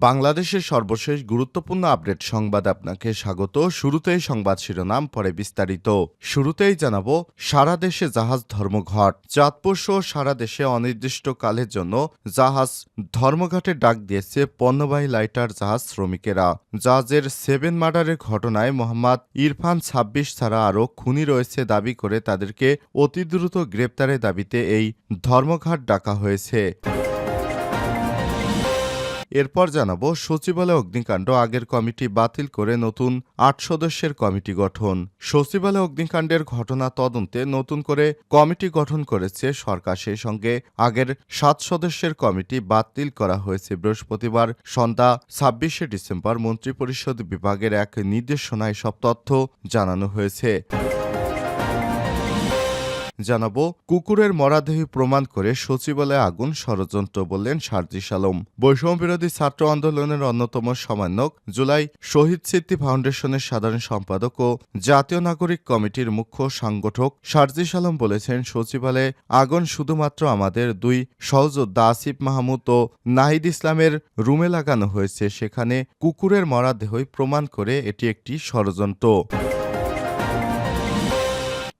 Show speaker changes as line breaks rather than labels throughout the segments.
বাংলাদেশের সর্বশেষ গুরুত্বপূর্ণ আপডেট সংবাদ আপনাকে স্বাগত। শুরুতেই সংবাদ শিরোনাম, পরে বিস্তারিত। শুরুতেই জানাব, সারা দেশে জাহাজ ধর্মঘট। চাঁদপুর সহ সারা দেশে অনির্দিষ্টকালের জন্য জাহাজ ধর্মঘটে ডাক দিয়েছে পণ্যবাহী লাইটার জাহাজ শ্রমিকেরা। জাহাজের সেভেন মার্ডারের ঘটনায় মোহাম্মদ ইরফান ছাব্বিশ ছাড়া আরও খুনি রয়েছে দাবি করে তাদেরকে অতি দ্রুত গ্রেপ্তারের দাবিতে এই ধর্মঘট ডাকা হয়েছে। এরপর জানাব, সচিবালয় অগ্নিকাণ্ড আগের কমিটি বাতিল করে নতুন আট সদস্যের কমিটি গঠন। সচিবালয় অগ্নিকাণ্ডের ঘটনা তদন্তে নতুন করে কমিটি গঠন করেছে সরকার। সেই সঙ্গে আগের সাত সদস্যের কমিটি বাতিল করা হয়েছে বৃহস্পতিবার সন্ধ্যা ছাব্বিশে ডিসেম্বর। মন্ত্রিপরিষদ বিভাগের এক নির্দেশনায় সব তথ্য জানানো হয়েছে। জানাব, কুকুরের মরাদেহী প্রমাণ করে সচিবালয়ে আগুন ষড়যন্ত্র বললেন সার্জিস আলম। বৈষম্য বিরোধী ছাত্র আন্দোলনের অন্যতম সমন্বয়ক জুলাই শহীদ স্মৃতি ফাউন্ডেশনের সাধারণ সম্পাদক ও জাতীয় নাগরিক কমিটির মুখ্য সাংগঠক সার্জিস আলম বলেছেন, সচিবালয়ে আগুন শুধুমাত্র আমাদের দুই সহযোদ্ধা আসিফ মাহমুদ ও নাহিদ ইসলামের রুমে লাগানো হয়েছে, সেখানে কুকুরের মরাদেহই প্রমাণ করে এটি একটি ষড়যন্ত্র।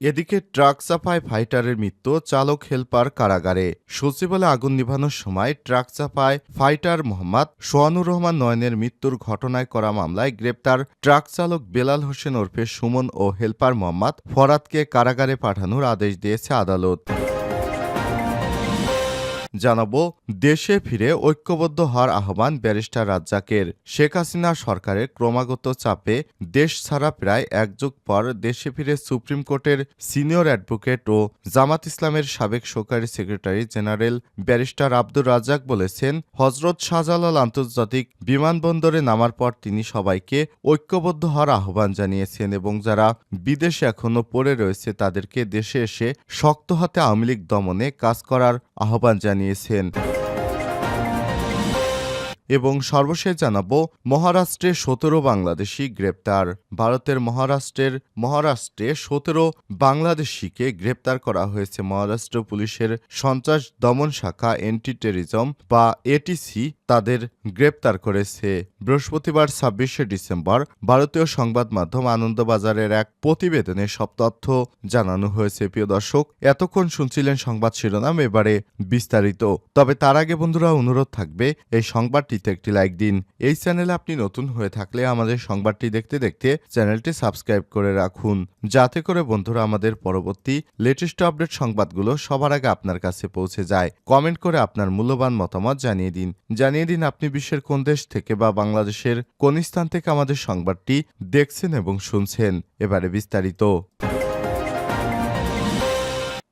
এদিকে ট্রাক চাপায় ফাইটারের মৃত্যু, চালক হেলপার কারাগারে। সচিবালয়ে আগুন নিভানোর সময় ট্রাক চাপায় ফাইটার মোহাম্মদ সোয়ানুর রহমান নয়নের মৃত্যুর ঘটনায় করা মামলায় গ্রেপ্তার ট্রাক চালক বেলাল হোসেন ওরফে সুমন ও হেলপার মোহাম্মদ ফরাদকে কারাগারে পাঠানোর আদেশ দিয়েছে আদালত। জানাব, দেশে ফিরে ঐক্যবদ্ধ হওয়ার আহ্বান ব্যারিস্টার রাজ্জাকের। শেখ হাসিনা সরকারের ক্রমাগত চাপে দেশ ছাড়া প্রায় এক যুগ পর দেশে ফিরে সুপ্রিম কোর্টের সিনিয়র অ্যাডভোকেট ও জামাত ইসলামের সাবেক সরকারি secretary general barrister Abdur Razzaq বলেছেন, হজরত শাহজালাল আন্তর্জাতিক বিমানবন্দরে নামার পর তিনি সবাইকে ঐক্যবদ্ধ হওয়ার আহ্বান জানিয়েছেন এবং যারা বিদেশে এখনও পড়ে রয়েছে তাদেরকে দেশে এসে শক্ত হাতে আওয়ামী লীগ দমনে কাজ করার আহ্বান জানিয়েছেন। এবং সর্বশেষ জানাব, মহারাষ্ট্রে সতেরো বাংলাদেশি গ্রেপ্তার। ভারতের মহারাষ্ট্রের মহারাষ্ট্রে সতেরো বাংলাদেশিকে গ্রেপ্তার করা হয়েছে মহারাষ্ট্র পুলিশের সন্ত্রাস দমন শাখা, এন্টি টেরিজম বা এটিসি তাদের গ্রেপ্তার করেছে। বৃহস্পতিবার ছাব্বিশে ডিসেম্বর ভারতীয় সংবাদ মাধ্যম আনন্দবাজারের এক প্রতিবেদনে সব তথ্য জানানো হয়েছে। প্রিয় দর্শক, এতক্ষণ শুনছিলেন সংবাদ শিরোনাম, এবারে বিস্তারিত। তবে তার আগে বন্ধুরা, অনুরোধ থাকবে, এই সংবাদটিতে একটি লাইক দিন। এই চ্যানেলে আপনি নতুন হয়ে থাকলে আমাদের সংবাদটি দেখতে দেখতে চ্যানেলটি সাবস্ক্রাইব করে রাখুন। যাতে করে বন্ধুরা আমাদের পরবর্তী লেটেস্ট আপডেট সংবাদগুলো সবার আগে আপনার কাছে পৌঁছে যায়। কমেন্ট করে আপনার মূল্যবান মতামত জানিয়ে দিন। জানিয়ে দিন আপনি বিশ্বের কোন দেশ থেকে বা বাংলাদেশের কোন স্থান থেকে আমাদের সংবাদটি দেখছেন এবং শুনছেন? এবারে বিস্তারিত।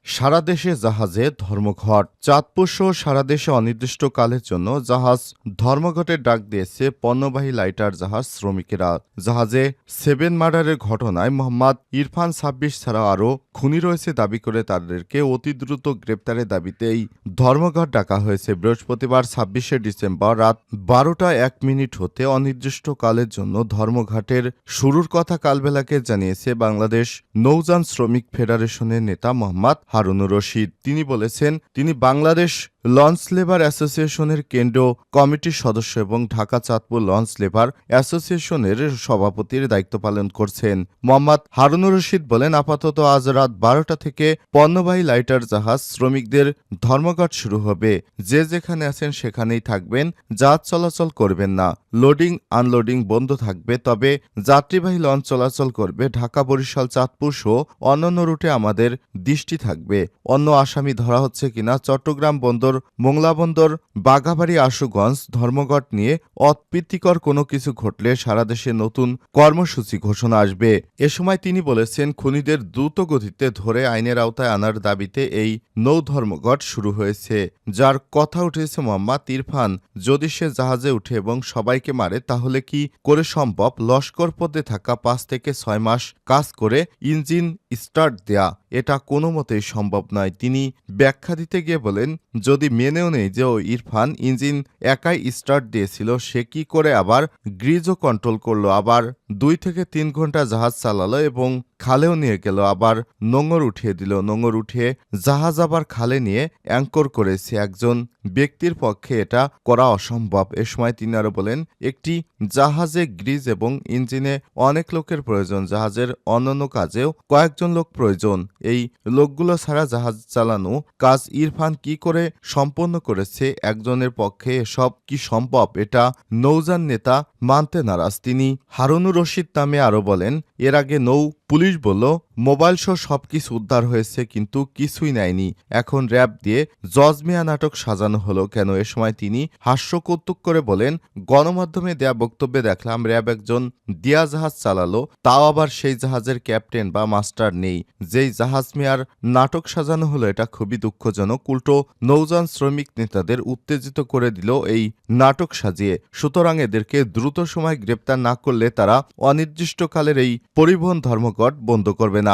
সারা দেশে জাহাজে ধর্মঘট। চাঁদপুর সহ সারা দেশে অনির্দিষ্টকালের জন্য জাহাজ ধর্মঘটের ডাক দিয়েছে পণ্যবাহী লাইটার জাহাজ শ্রমিকেরা। জাহাজে সেভেন মার্ডারের ঘটনায় মোহাম্মদ ইরফান ছাব্বিশ ছাড়া আরও খুনি রয়েছে দাবি করে তাদেরকে অতি দ্রুত গ্রেপ্তারের দাবিতে এই ধর্মঘট ডাকা হয়েছে। বৃহস্পতিবার ছাব্বিশে ডিসেম্বর রাত বারোটা এক মিনিট হতে অনির্দিষ্টকালের জন্য ধর্মঘাটের শুরুর কথা কালবেলাকে জানিয়েছে বাংলাদেশ নৌযান শ্রমিক ফেডারেশনের নেতা মোহাম্মদ হারুনুর রশিদ। তিনি বলেছেন, তিনি বাংলাদেশ লঞ্চ লেবার অ্যাসোসিয়েশনের কেন্দ্র কমিটির সদস্য এবং ঢাকা চাঁদপুর লঞ্চ লেবার অ্যাসোসিয়েশনের সভাপতির দায়িত্ব পালন করছেন। মোহাম্মদ হারুনুর রশিদ বলেন, আপাতত আজ রাত বারোটা থেকে পণ্যবাহী লাইটার জাহাজ শ্রমিকদের ধর্মঘট শুরু হবে। যে যেখানে আছেন সেখানেই থাকবেন, জাহাজ চলাচল করবেন না। লোডিং, আনলোডিং বন্ধ থাকবে, তবে যাত্রীবাহী লঞ্চ চলাচল করবে। ঢাকা বরিশাল চাঁদপুর সহ অন্যান্য রুটে আমাদের দৃষ্টি থাকবে। অন্য আসামি ধরা হচ্ছে কিনা, চট্টগ্রাম বন্দর মোংলা বন্দর, বাঘাবাড়ি আশুগঞ্জ ধর্মঘট নিয়ে অপ্রীতিকর কোনো কিছু ঘটলে সারা দেশে নতুন কর্মসূচি ঘোষণা আসবে। এ সময় তিনি বলেছেন, খুনিদের দ্রুত গতিতে ধরে আইনের আওতায় আনার দাবিতে এই নৌ ধর্মঘট শুরু হয়েছে। যার কথা উঠেছে মোহাম্মদ ইরফান, যদি সে জাহাজে উঠে এবং সবাইকে মারে, তাহলে কি করে সম্ভব? লস্কর পদে থাকা পাঁচ থেকে ছয় মাস কাজ করে ইঞ্জিন স্টার্ট দেয়া এটা কোনো মতেই সম্ভব নয়। তিনি ব্যাখ্যা দিতে গিয়ে বলেন, যদি মেনেও নেই যে ও ইরফান ইঞ্জিন একাই স্টার্ট দিয়েছিল, সে কি করে আবার গ্রিজও কন্ট্রোল করল? আবার দুই থেকে তিন ঘণ্টা জাহাজ চালালো এবং খালেও নিয়ে গেল, আবার নোঙর উঠিয়ে দিল। নোঙর উঠিয়ে জাহাজ আবার খালে নিয়ে অ্যাঙ্কর করেছে একজন ব্যক্তির পক্ষে এটা করা অসম্ভব। এ সময় তিনি আরও বলেন, একটি জাহাজে গ্রিজ এবং ইঞ্জিনে অনেক লোকের প্রয়োজন। জাহাজের অন্যান্য কাজেও কয়েকজন লোক প্রয়োজন। এই লোকগুলো ছাড়া জাহাজ চালানো কাজ ইরফান কি করে সম্পন্ন করেছে? একজনের পক্ষে এসব কি সম্ভব? এটা নৌযান নেতা মানতে নারাজ। তিনি হারুনুর রশিদ নামে আরও বলেন, এর আগে নৌ পুলিশ বলল মোবাইল সহ সবকিছু উদ্ধার হয়েছে, কিন্তু কিছুই নেয়নি। এখন র্যাব দিয়ে জজমিয়া নাটক সাজানো হলো কেন? এ সময় তিনি হাস্য কৌতুক করে বলেন, গণমাধ্যমে দেয়া বক্তব্যে দেখলাম র্যাব একজন দিয়া জাহাজ চালালো, তাও আবার সেই জাহাজের ক্যাপ্টেন বা মাস্টার নেই। যেই জাহাজ মেয়ার নাটক সাজানো হলো, এটা খুবই দুঃখজনক। উল্টো নৌযান শ্রমিক নেতাদের উত্তেজিত করে দিল এই নাটক সাজিয়ে। সুতরাং এদেরকে দ্রুত সময় গ্রেপ্তার না করলে তারা অনির্দিষ্টকালের এই পরিবহন ধর্মঘট বন্ধ করবে না।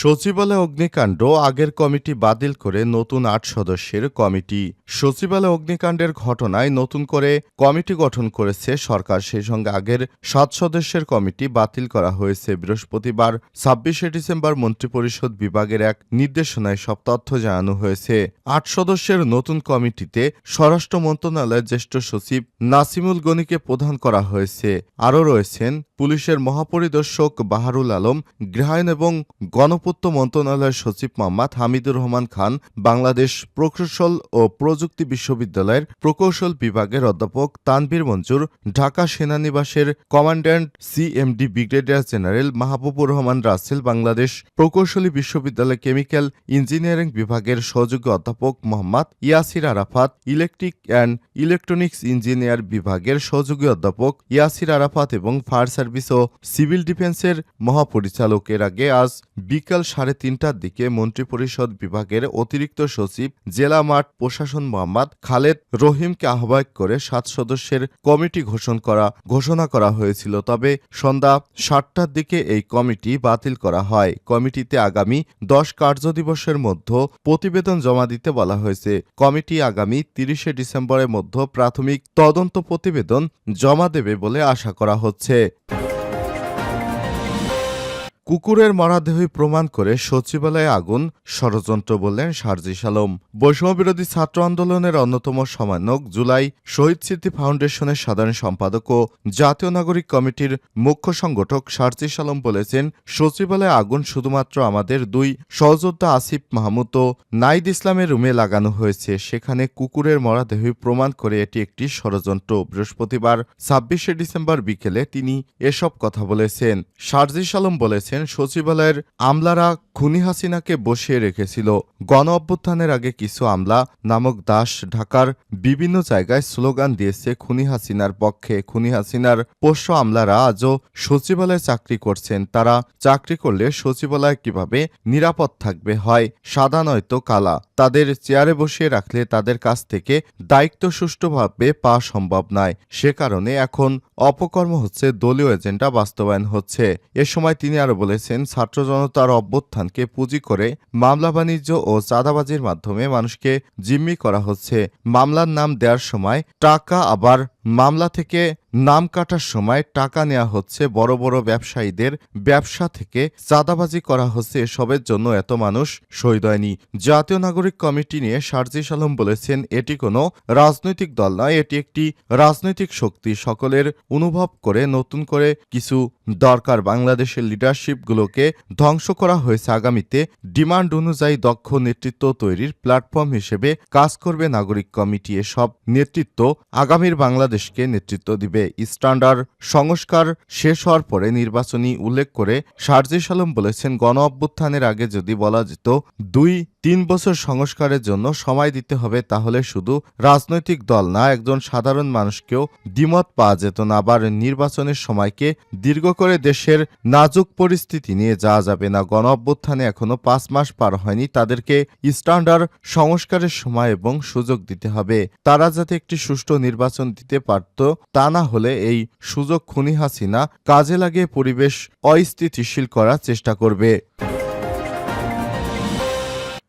সচিবালয় অগ্নিকাণ্ড আগের কমিটি বাতিল করে নতুন আট সদস্যের কমিটি। সচিবালয় অগ্নিকাণ্ডের ঘটনায় নতুন করে কমিটি গঠন করেছে সরকার। সেই সঙ্গে আগের সাত সদস্যের কমিটি বাতিল করা হয়েছে বৃহস্পতিবার। ছাব্বিশে ডিসেম্বর মন্ত্রিপরিষদ বিভাগের এক নির্দেশনায় সব তথ্য জানানো হয়েছে। আট সদস্যের নতুন কমিটিতে স্বরাষ্ট্র মন্ত্রণালয়ের জ্যেষ্ঠ সচিব নাসিমুল গনিকে প্রধান করা হয়েছে। আরও রয়েছেন পুলিশের মহাপরিদর্শক বাহারুল আলম গৃহায়ন এবং গণপূর্ত মন্ত্রণালয়ের সচিব মোহাম্মদ হামিদুর রহমান খান, বাংলাদেশ প্রকৌশল ও প্রযুক্তি বিশ্ববিদ্যালয়ের প্রকৌশল বিভাগের অধ্যাপক Tanvir Manzur, Dhaka সেনানিবাসের commandant CMD brigadier general Mahbubur Rahman Russell, Bangladesh প্রকৌশলী বিশ্ববিদ্যালয় কেমিক্যাল ইঞ্জিনিয়ারিং বিভাগের সহযোগী অধ্যাপক Mohammad Yasir Arafat, electric and electronics engineer বিভাগের সহযোগী অধ্যাপক ইয়াসির আরাফাত এবং ফায়ার সার্ভিস ও সিভিল ডিফেন্সের মহাপরিচালক। এর আগে আজ বিকাল সাড়ে তিনটার দিকে মন্ত্রিপরিষদ বিভাগের অতিরিক্ত সচিব, জেলা মাঠ প্রশাসন মোহাম্মদ খালেদ রহিমকে আহ্বায়ক করে সাত সদস্যের কমিটি ঘোষণ করা, ঘোষণা করা হয়েছিল। তবে সন্ধ্যা সাতটার দিকে এই কমিটি বাতিল করা হয়। কমিটিতে আগামী দশ কার্যদিবসের মধ্যে প্রতিবেদন জমা দিতে বলা হয়েছে। কমিটি আগামী তিরিশে ডিসেম্বরের মধ্যে প্রাথমিক তদন্ত প্রতিবেদন জমা দেবে বলে আশা করা হচ্ছে। কুকুরের মরাদেহই প্রমাণ করে সচিবালয়ে আগুন, ষড়যন্ত্র বললেন সার্জিস আলম। বৈষম্যবিরোধী ছাত্র আন্দোলনের অন্যতম সমন্বয়ক জুলাই শহীদ স্মৃতি ফাউন্ডেশনের সাধারণ সম্পাদক ও জাতীয় নাগরিক কমিটির মুখ্য সংগঠক সার্জিস আলম বলেছেন, সচিবালয়ে আগুন শুধুমাত্র আমাদের দুই সহযোদ্ধা আসিফ মাহমুদ ও নাইদ ইসলামের রুমে লাগানো হয়েছে। সেখানে কুকুরের মরাদেহই প্রমাণ করে এটি একটি ষড়যন্ত্র। বৃহস্পতিবার ছাব্বিশে ডিসেম্বর বিকেলে তিনি এসব কথা বলেছেন। সার্জিস আলম বলেছেন সচিবালয়ের আমলারা খুনি হাসিনাকে বসিয়ে রেখেছিল। গণ অভ্যুত্থানের আগে কিছু আমলা নামক দাস ঢাকার বিভিন্ন জায়গায় স্লোগান দিয়েছে, খুনি হাসিনার পক্ষে, খুনি হাসিনার পোষ্য আমলারা আজও সচিবালয়ে চাকরি করছেন। তারা চাকরি করলে সচিবালয় কীভাবে নিরাপদ থাকবে? হয় সাদা নয়তো কালা। তাদের চেয়ারে বসিয়ে রাখলে তাদের কাছ থেকে দায়িত্ব সুষ্ঠুভাবে পাওয়া সম্ভব নয়। সে কারণে এখন অপকর্ম হচ্ছে, দলীয় এজেন্ডা বাস্তবায়ন হচ্ছে। এ সময় তিনি আরও বলেছেন, ছাত্র জনতার অভ্যুত্থানকে পুঁজি করে মামলা বাণিজ্য ও চাঁদাবাজির মাধ্যমে মানুষকে জিম্মি করা হচ্ছে। মামলার নাম দেওয়ার সময় টাকা আবার মামলা থেকে নাম কাটার সময় টাকা নেওয়া হচ্ছে বড় বড় ব্যবসায়ীদের। ব্যবসা থেকে চাঁদাবাজি করা হচ্ছে এসবের জন্য এত মানুষ শহীদ হয়নি। জাতীয় নাগরিক কমিটি নিয়ে শারজিস আলম বলেছেন, এটি কোনো রাজনৈতিক দল নয়, এটি একটি রাজনৈতিক শক্তি। সকলের অনুভব করে নতুন করে কিছু দরকার। বাংলাদেশের লিডারশিপগুলোকে ধ্বংস করা হয়েছে আগামীতে। ডিমান্ড অনুযায়ী দক্ষ নেতৃত্ব তৈরির প্ল্যাটফর্ম হিসেবে কাজ করবে নাগরিক কমিটি। এসব নেতৃত্ব আগামীর বাংলাদেশকে নেতৃত্ব দিবে। স্ট্যান্ডার্ড সংস্কার শেষ হওয়ার পরে নির্বাচনী উল্লেখ করে শারজিস আলম বলেছেন গণ অভ্যুত্থানের আগে যদি বলা যেত, দুই তিন বছর সংস্কারের জন্য সময় দিতে হবে তাহলে শুধু রাজনৈতিক দল না, একজন সাধারণ মানুষকেও দ্বিমত পাওয়া যেত না। আবার নির্বাচনের সময়কে দীর্ঘ করে দেশের নাজুক পরিস্থিতি নিয়ে যাওয়া যাবে না। গণ অভ্যুত্থানে এখনও পাঁচ মাস পার হয়নি। তাদেরকে স্ট্যান্ডার্ড সংস্কারের সময় এবং সুযোগ দিতে হবে। তারা যাতে একটি সুষ্ঠু নির্বাচন দিতে পারত, তা না হলে এই সুযোগ খুনি হাসিনা কাজে লাগিয়ে পরিবেশ অস্থিতিশীল করার চেষ্টা করবে।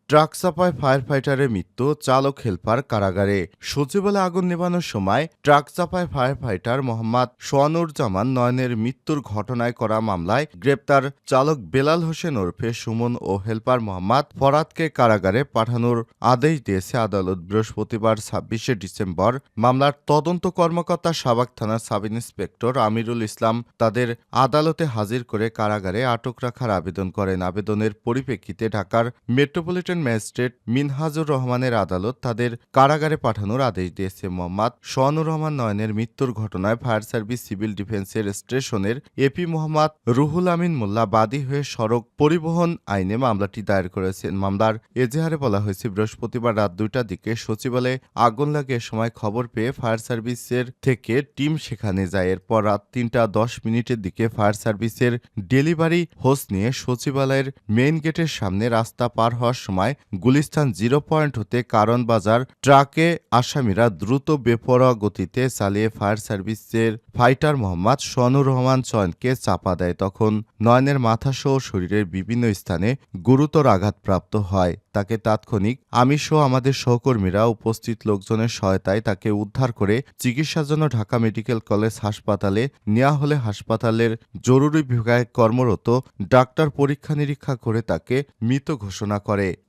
ট্রাক চাপায় ফায়ার ফাইটারের মৃত্যু, চালক হেলপার কারাগারে। সচিবালয়ে আগুন নেভানোর সময় ট্রাক চাপায় ফায়ার ফাইটার মোহাম্মদ সোয়ানুর জামান নয়নের মৃত্যুর ঘটনায় করা মামলায় গ্রেপ্তার চালক বেলাল হোসেন ওরফে সুমন ও হেলপার মোহাম্মদ ফরাদকে কারাগারে পাঠানোর আদেশ দিয়েছে আদালত বৃহস্পতিবার ছাব্বিশে ডিসেম্বর। মামলার তদন্ত কর্মকর্তা সাবাক থানার সাব ইন্সপেক্টর আমিরুল ইসলাম তাদের আদালতে হাজির করে কারাগারে আটক রাখার আবেদন করেন। আবেদনের পরিপ্রেক্ষিতে ঢাকার মেট্রোপলিটন ম্যাজিস্ট্রেট মিনহাজুর রহমানের আদালত তাদের কারাগারে পাঠানোর আদেশ দিয়েছে। মোহাম্মদ সোয়ানুর রহমান নয়নের মৃত্যুর ঘটনায় ফায়ার সার্ভিস সিভিল ডিফেন্সের স্টেশনের এপি মোহাম্মদ রুহুল আমিন মোল্লা বাদী হয়ে সড়ক পরিবহন আইনে মামলাটি দায়ের করেছেন। মামলার এজাহারে বলা হয়েছে, বৃহস্পতিবার রাত দুইটার দিকে সচিবালয়ে আগুন লাগে সময় খবর পেয়ে ফায়ার সার্ভিসের থেকে টিম সেখানে যায়। এরপর রাত তিনটা দশ মিনিটের দিকে ফায়ার সার্ভিসের ডেলিভারি হোস নিয়ে সচিবালয়ের মেইন গেটের সামনে রাস্তা পার হওয়ার সময় গুলিস্তান জিরো পয়েন্ট হতে কারণ বাজার ট্রাকে আসামিরা দ্রুত বেপরোয়া গতিতে চালিয়ে ফায়ার সার্ভিসের ফাইটার মোহাম্মদ সনুর রহমান চয়নকে চাপা দেয়। তখন নয়নের মাথাসহ শরীরের বিভিন্ন স্থানে গুরুতর আঘাতপ্রাপ্ত হয়। তাকে তাৎক্ষণিক আমি সহ আমাদের সহকর্মীরা উপস্থিত লোকজনের সহায়তায় তাকে উদ্ধার করে চিকিৎসার জন্য ঢাকা মেডিকেল কলেজ হাসপাতালে নেওয়া হলে হাসপাতালের জরুরি বিভাগে কর্মরত ডাক্তার পরীক্ষা নিরীক্ষা করে তাকে মৃত ঘোষণা করে।